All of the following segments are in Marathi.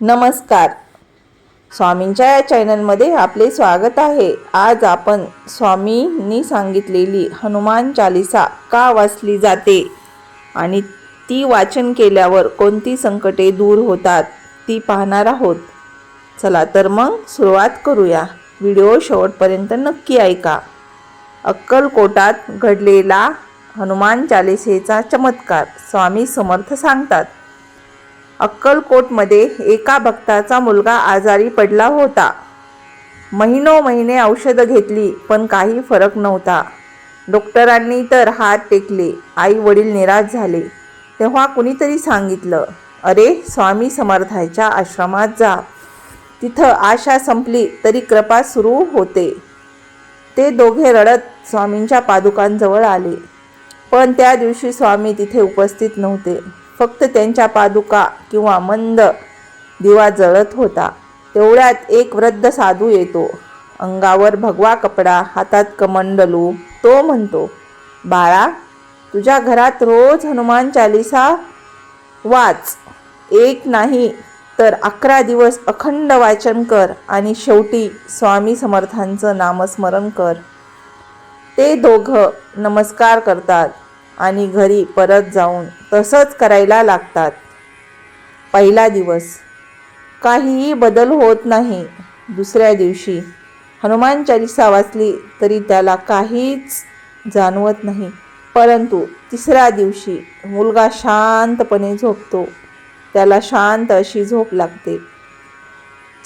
नमस्कार. स्वामींच्या या चॅनलमध्ये आपले स्वागत आहे. आज आपण स्वामींनी सांगितलेली हनुमान चालिसा का वाचली जाते आणि ती वाचन केल्यावर कोणती संकटे दूर होतात ती पाहणार आहोत. चला तर मग सुरुवात करूया. व्हिडिओ शेवटपर्यंत नक्की ऐका. अक्कलकोटात घडलेला हनुमान चालिसेचा चमत्कार स्वामी समर्थ सांगतात. अक्कलकोटमध्ये एका भक्ताचा मुलगा आजारी पडला होता. महिनो महिने औषधं घेतली पण काही फरक नव्हता. डॉक्टरांनी तर हात टेकले आई वडील निराश झाले. तेव्हा कुणीतरी सांगितलं अरे स्वामी समर्थाच्या आश्रमात जा. तिथं आशा संपली तरी कृपा सुरू होते. ते दोघे रडत स्वामींच्या पादुकांजवळ आले. पण त्या दिवशी स्वामी तिथे उपस्थित नव्हते. फक्त त्यांच्या पादुका किंवा मंद दिवा जळत होता. तेवढ्यात एक वृद्ध साधू येतो. अंगावर भगवा कपडा हातात कमंडलू. तो म्हणतो बाळा तुझ्या घरात रोज हनुमान चालिसा वाच. एक नाही तर अकरा दिवस अखंड वाचन कर आणि शेवटी स्वामी समर्थांचं नामस्मरण कर. ते दोघं नमस्कार करतात. आणि घरी परत जाऊन तसंच करायला लागतात. पहिला दिवस. काहीही बदल होत नाही. दुसऱ्या दिवशी. हनुमान चालिसा वाचली तरी त्याला काहीच जाणवत नाही. परंतु तिसऱ्या दिवशी मुलगा शांतपणे झोपतो. त्याला शांत अशी झोप लागते.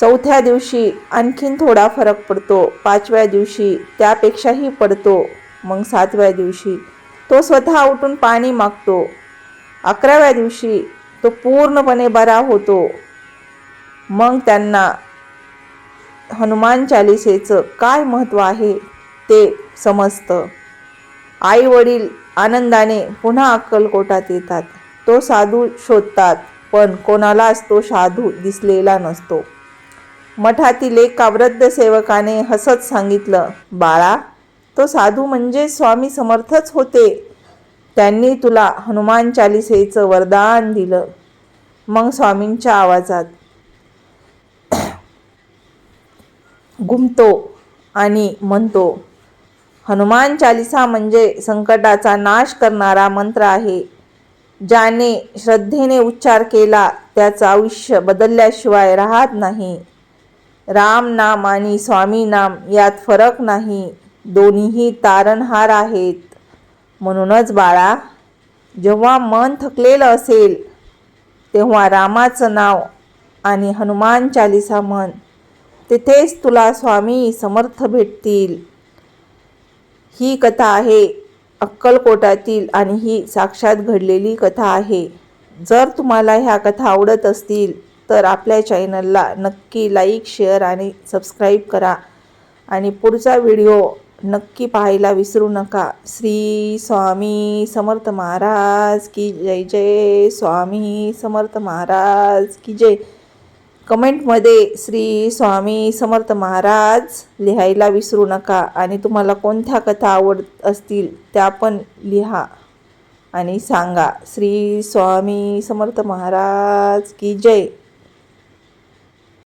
चौथ्या दिवशी आणखीन थोडा फरक पडतो. पाचव्या दिवशी त्यापेक्षाही पडतो. मग सातव्या दिवशी तो स्वतः उठून पाणी मागतो. अकराव्या दिवशी तो पूर्णपणे बरा होतो. मग त्यांना हनुमान चालिसेचं काय महत्त्व आहे ते समजतं. आई वडील आनंदाने पुन्हा अक्कलकोटात येतात. तो साधू शोधतात पण कोणालाच तो साधू दिसलेला नसतो. मठातील एका वृद्ध सेवकाने हसत सांगितलं बाळा तो साधू म्हणजे स्वामी समर्थच होते. त्यांनी तुला हनुमान चालिसेचं वरदान दिलं. मग स्वामींच्या आवाजात घुमतो आणि म्हणतो हनुमान चालिसा म्हणजे संकटाचा नाश करणारा मंत्र आहे. ज्याने श्रद्धेने उच्चार केला त्याचं आयुष्य बदलल्याशिवाय राहत नाही. राम नाम आणि स्वामी नाम यात फरक नाही. दोन्हीही तारणहार आहेत. म्हणूनच बाळा जेव्हा मन थकलेलं असेल तेव्हा रामाचं नाव आणि हनुमान चालिसा म्हण तिथेच तुला स्वामी समर्थ भेटतील. ही कथा आहे अक्कलकोटातील आणि ही साक्षात घडलेली कथा आहे. जर तुम्हाला ह्या कथा आवडत असतील तर आपल्या चॅनलला नक्की लाईक शेअर आणि सबस्क्राईब करा. आणि पुढचा व्हिडिओ नक्की पाहायला विसरू नका. श्री स्वामी समर्थ महाराज की जय जय. स्वामी समर्थ महाराज की जय. कमेंटमध्ये श्री स्वामी समर्थ महाराज लिहायला विसरू नका आणि तुम्हाला कोणत्या कथा आवडत असतील त्या पण लिहा आणि सांगा. श्री स्वामी समर्थ महाराज की जय.